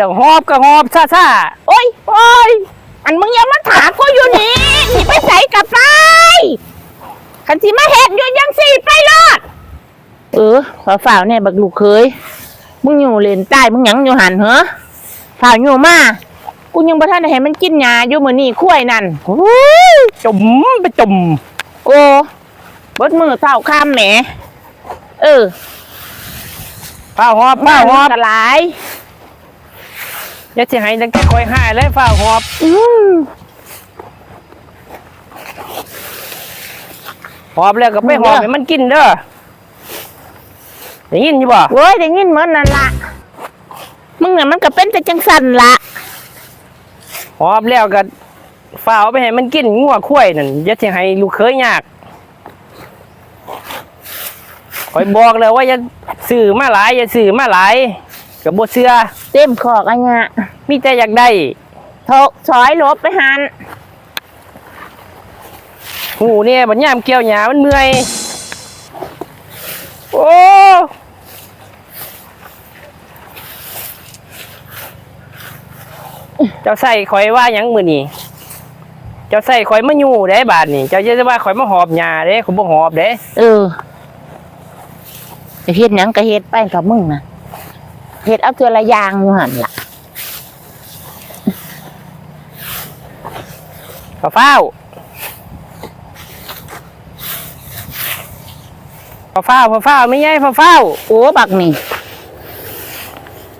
แต่หอบก็หอบซ่าซ่าโอ้ยโอ้ยอันมึงอย่ามาถามกูอยู่นี่สิไปใส่กับไปคันสิมาเฮ็ดอยู่ยังสิไปรอดเออขอฝ่าวเนี่ยบักลูกเคย มึงอยู่เลนใต้มึงหยังอยู่หันเหรอฝ่าวอยู่มากูยังบ่ทันได้ให้มันกินยาอยู่มื้อนี้คุ้ยนั่นๆโอ้ยจุ่มไปจุ่มโอ้เบิดมือเท่าข้ามแหมเออฝ้าหอบฝ้าหอบกระหลาย อย่าสิให้ดังแค่คอยหายเลยฝ้าหอบอืมหอบแล้วก็ไปหอบให้มันกินเด้อได้ยินอยู่บ่โว้ยได้ยินเหมือนนั่นละมึงน่ะมันก็เป็นแต่จังสันละหอบแล้วก็ฝ้าเอาไปให้มันกินงัวคุ้ยนั่นอย่าสิให้ลูกเคยยากคอยบอกเลยว่าอย่าซื้อมาหลายอย่าซื้อมาหลายก็บ่เชื่อ เต็มขอกอันเนี้ยมีแต่อยากได้ทกถอยลบไปหันหูเนี่ยบัดยามเกี่ยวหญ้ามันเมื่อย โอ้เจ้าใส่ข่อยว่ายังมือนี้เจ้าใส่ข่อยมาอยู่ได้บาดนี่เจ้าจะว่าข่อยมาหอบหญ้าเด้ข่อยบ่หอบเด้ เออจะเฮ็ดหยังก็เฮ็ดไปกับมึงนะ เฮ็ดเอาเทือละอยางอยู่หันล่ะฟ้าเฝ้าฟ้าเฝ้าฟ้าเฝ้าไม่ใหญ่ฟ้าเฝ้าโอ้บักนี่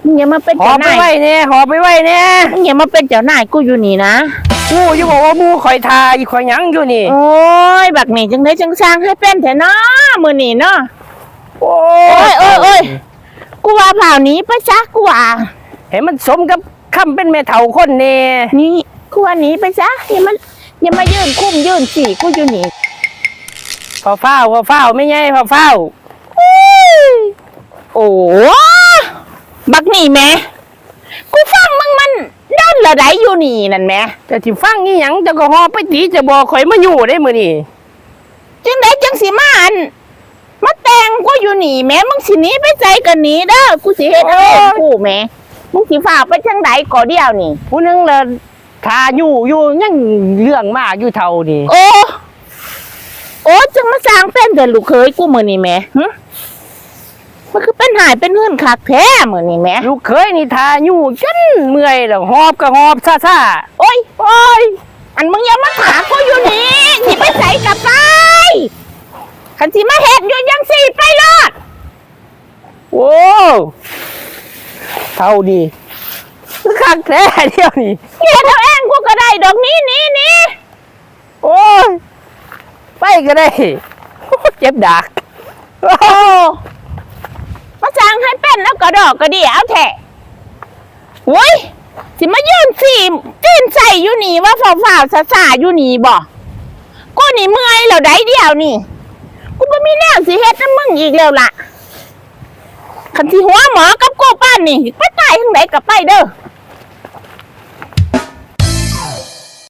มึงอย่ามาเป็นหอเจ้าบไปนายไว้เนี่ยหอบไปไว้เนี่ยมึงอย่ามาเป็นเจ้านายกูอยู่นี่นะงูอยู่บอกว่าหมูข่อยทาอีข่อยหยังอยู่นี่ โอ้ย บักนี่จังได้จังสร้างให้เป็นแท้เนาะมื้อนี้เนาะ โอ้โอ้ยโอ้ยโอ้ย กูว่าเผาหนี้ไปซะกูว่าเห็นมันสมกับคำเป็นแม่เฒ่าคนเน่นี่กูว่าหนีไปซะอย่ามาอย่ามายืนคุ้มยืนสี่กูอยู่นี่ฟ้าเฝ้าฟ้าเฝ้าไม่ใหญ่ฟ้าเฝ้าโอ้บักนี่แม่กูฟังมึงมันด้านละไดอยู่นี่นั่นแม่แต่ที่ฟังนี่หยังเจะก็หอบไปตีจะบอกข่อยมาอยู่ได้มื้อนี่จังไดจังสิมาอันมา แต่งกูอยู่นี่แม่มึงสิหนีไปใจกันหนีเด้อกูสิเฮ็ดเอาเองกูแม่มึงสิฝากไปทางใดก่อเดียวนี่ ผู้หนึงละทาอยู่อยู่ยังเรื่องมากอยู่เท่านี่โอ้โอ้จังมาสร้างเป็นแต่ลูกเคยกูมื้อนี้แม่หึมันคือเป็นหายเป็นเฮือนคักแท้มื้อนี้แม่ลูกเคยนี่ทาอยู่จนเมื่อยแล้วหอบก็หอบซ่าซ่าโอ้ยโอ้ยอันมึงอย่ามาถามกูอยู่นี่สิไปใส่กับไป คันสิมาเห็ดอยู่ยังสิไปรอดโอ้เท่านี้คือคักแท้เดียวนี่เฮ็ดเอาเองกูก็ได้ดอกนี้นี่นี่โอ้ยไปก็ได้ เจ็บดักโอ้มาสั่งให้เป็นแล้วก็ดอกก็ดีเอาแทะโว้ยสิมายืนสิตื่นใส่อยู่นี่ว่าฝ่าวๆซาๆอยู่นี่บ่กูนี่เมื่อยแล้วได้เดียวนี่ กูบ่มีแนวสิเฮ็ดน้ำมึงอีกแล้วล่ะคันที่หัวหมอกับกูป้านนี่ไปตายทางไหนก็ไปเด้อ